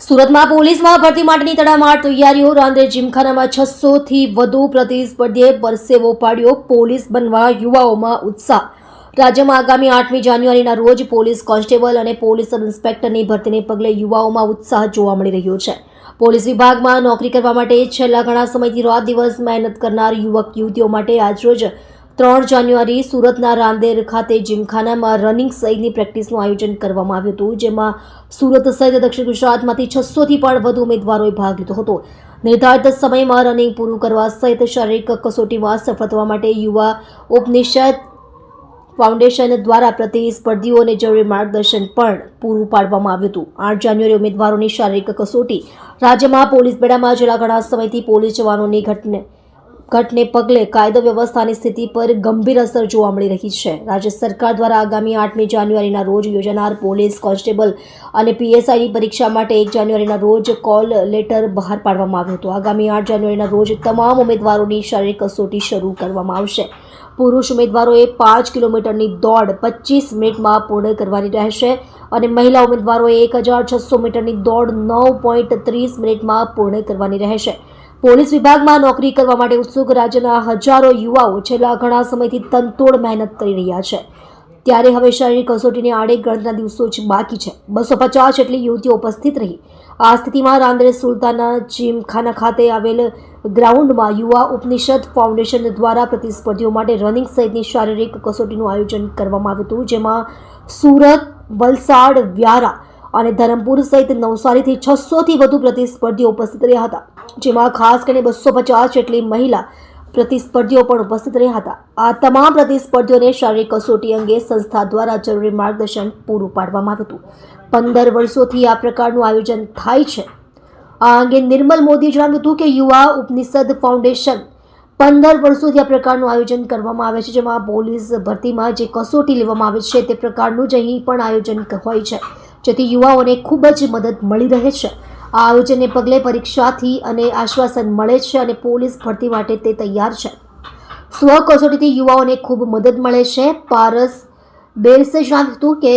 સુરતમાં પોલીસમાં ભરતી માટેની તડામાર, તૈયારીઓ, રાંદેર જીમખાનામાં છસો થી વધુ પ્રતિસ્પર્ધીએ પરસેવો પાડ્યો પોલીસ બનવા યુવાઓમાં ઉત્સાહ. રાજ્યમાં આગામી આઠમી જાન્યુઆરીના રોજ પોલીસ કોન્સ્ટેબલ અને પોલીસ સબ ઇન્સ્પેક્ટરની ભરતીને પગલે યુવાઓમાં ઉત્સાહ જોવા મળી રહ્યો છે. પોલીસ વિભાગમાં નોકરી કરવા માટે છેલ્લા ઘણા સમયથી રાત દિવસ મહેનત કરનાર યુવક, યુવતીઓ માટે આજરોજ ત્રણ જાન્યુઆરી સુરતના રાંદેર ખાતે જીમખાનામાં રનિંગ સહિતની પ્રેક્ટિસનું આયોજન કરવામાં આવ્યું હતું, જેમાં સુરત સહિત દક્ષિણ ગુજરાતમાંથી છસોથી પણ વધુ ઉમેદવારોએ ભાગ લીધો હતો. નિર્ધારિત સમયમાં રનિંગ પૂરું કરવા સહિત શારીરિક કસોટીમાં સફળ થવા માટે યુવા ઉપનિષદ ફાઉન્ડેશન દ્વારા પ્રતિસ્પર્ધીઓને જરૂરી માર્ગદર્શન પણ પૂરું પાડવામાં આવ્યું હતું. આઠ જાન્યુઆરી ઉમેદવારોની શારીરિક કસોટી રાજ્યમાં પોલીસ બેડામાં છેલ્લા ઘણા સમયથી પોલીસ જવાનોની ઘટને ઘટને પગલે કાયદો વ્યવસ્થાની સ્થિતિ પર ગંભીર અસર જોવા મળી રહી છે. રાજ્ય સરકાર દ્વારા આગામી આઠમી જાન્યુઆરીના રોજ યોજાનાર પોલીસ કોન્સ્ટેબલ અને પીએસઆઈની પરીક્ષા માટે એક જાન્યુઆરીના રોજ કોલ લેટર બહાર પાડવામાં આવ્યું હતું. આગામી આઠ જાન્યુઆરીના રોજ તમામ ઉમેદવારોની શારીરિક કસોટી શરૂ કરવામાં આવશે. પુરુષ ઉમેદવારોએ પાંચ કિલોમીટરની દોડ પચીસ મિનિટમાં પૂર્ણ કરવાની રહેશે અને મહિલા ઉમેદવારોએ એક હજાર છસો મીટરની દોડ નવ પોઈન્ટ ત્રીસ મિનિટમાં પૂર્ણ કરવાની રહેશે. પોલીસ વિભાગમાં નોકરી કરવા માટે ઉત્સુક રાજ્યના હજારો યુવાઓ છેલ્લા ઘણા સમયથી તનતોડ મહેનત કરી રહ્યા છે. ત્યારે હવે શારીરિક કસોટીની આડે ગણતરીના દિવસો જ બાકી છે. બસો પચાસ જેટલી યુવતીઓ ઉપસ્થિત રહી. આ સ્થિતિમાં રાંદરે સુલતાના જીમખાના ખાતે આવેલ ગ્રાઉન્ડમાં યુવા ઉપનિષદ ફાઉન્ડેશન દ્વારા પ્રતિસ્પર્ધીઓ માટે રનિંગ સહિતની શારીરિક કસોટીનું આયોજન કરવામાં આવ્યું હતું, જેમાં સુરત, વલસાડ, વ્યારા અને ધરમપુર સહિત નવસારીથી છસોથી વધુ પ્રતિસ્પર્ધીઓ ઉપસ્થિત રહ્યા હતા. જેમાં ખાસ કરીને બસો પચાસ જેટલી મહિલા પ્રતિસ્પર્ધીઓ પણ ઉપસ્થિત રહ્યા હતા. આ તમામ પ્રતિસ્પર્ધીઓને શારીરિક કસોટી અંગે સંસ્થા દ્વારા જરૂરી માર્ગદર્શન પૂરું પાડવામાં આવ્યું હતું. પંદર વર્ષોથી આ પ્રકારનું આયોજન થાય છે. આ અંગે નિર્મલ મોદીએ જણાવ્યું હતું કે યુવા ઉપનિષદ ફાઉન્ડેશન પંદર વર્ષોથી આ પ્રકારનું આયોજન કરવામાં આવે છે, જેમાં પોલીસ ભરતીમાં જે કસોટી લેવામાં આવે છે તે પ્રકારનું જ અહીં પણ આયોજન હોય છે. જેથી યુવાઓને ખૂબ જ મદદ મળી રહે છે. આ આયોજનને પગલે પરીક્ષાથી અને આશ્વાસન મળે છે અને પોલીસ ભરતી માટે તે તૈયાર છે. સ્વ કસોટીથી યુવાઓને ખૂબ મદદ મળે છે. પારસ બેરસે જણાવ્યું હતું કે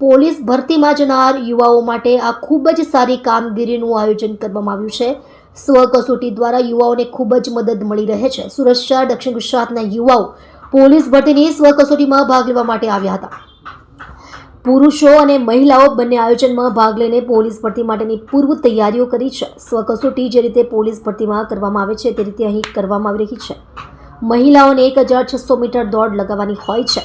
પોલીસ ભરતીમાં જનાર યુવાઓ માટે આ ખૂબ જ સારી કામગીરીનું આયોજન કરવામાં આવ્યું છે. સ્વ કસોટી દ્વારા યુવાઓને ખૂબ જ મદદ મળી રહે છે. સુરત શહેર, દક્ષિણ ગુજરાતના યુવાઓ પોલીસ ભરતીની સ્વ કસોટીમાં ભાગ લેવા માટે આવ્યા હતા. પુરુષો અને મહિલાઓ બંને આયોજનમાં ભાગ લઈને પોલીસ ભરતી માટેની પૂર્વ તૈયારીઓ કરી છે. સ્વ કસોટી જે રીતે પોલીસ ભરતીમાં કરવામાં આવે છે તે રીતે અહીં કરવામાં આવી રહી છે. મહિલાઓને એક હજાર છસો મીટર દોડ લગાવવાની હોય છે.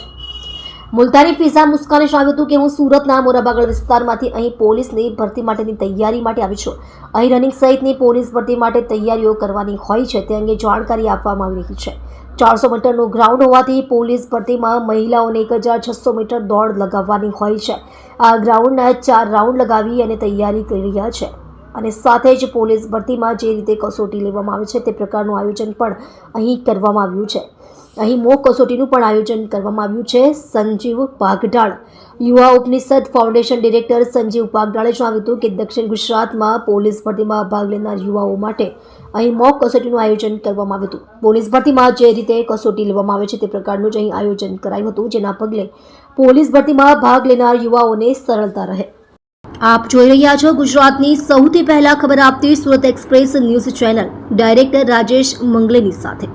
મુલતાની ફિઝા મુસ્કાને જણાવ્યું હતું કે હું સુરતના મોરાબાગળ વિસ્તારમાંથી અહીં પોલીસની ભરતી માટેની તૈયારી માટે આવી છું. અહીં રનિંગ સહિતની પોલીસ ભરતી માટે તૈયારીઓ કરવાની હોય છે, તે અંગે જાણકારી આપવામાં આવી રહી છે. ચારસો મીટરનું ગ્રાઉન્ડ હોવાથી પોલીસ ભરતીમાં મહિલાઓને એક હજાર છસો મીટર દોડ લગાવવાની હોય છે. આ ગ્રાઉન્ડના ચાર રાઉન્ડ લગાવી અને તૈયારી કરી રહ્યા છે. અને સાથે જ પોલીસ ભરતીમાં જે રીતે કસોટી લેવામાં આવે છે, તે પ્રકારનું આયોજન પણ અહીં કરવામાં આવ્યું છે. અહીં મોક કસોટીનું પણ આયોજન કરવામાં આવ્યું છે. સંજીવ પાગડાળ યુવા ઉપનિષદ ફાઉન્ડેશન ડિરેક્ટર સંજીવ પાગડાળે જણાવ્યું હતું કે દક્ષિણ ગુજરાતમાં પોલીસ ભરતીમાં ભાગ લેનાર યુવાઓ માટે અહીં મોક કસોટીનું આયોજન કરવામાં આવ્યું હતું. પોલીસ ભરતીમાં જે રીતે કસોટી લેવામાં આવે છે તે પ્રકારનું જ અહીં આયોજન કરાયું હતું, જેના પગલે પોલીસ ભરતીમાં ભાગ લેનાર યુવાઓને સરળતા રહે. આપ જોઈ રહ્યા છો ગુજરાતની સૌથી પહેલા ખબર આપતી Surat express news channel. Director Rajesh મંગલેની સાથે.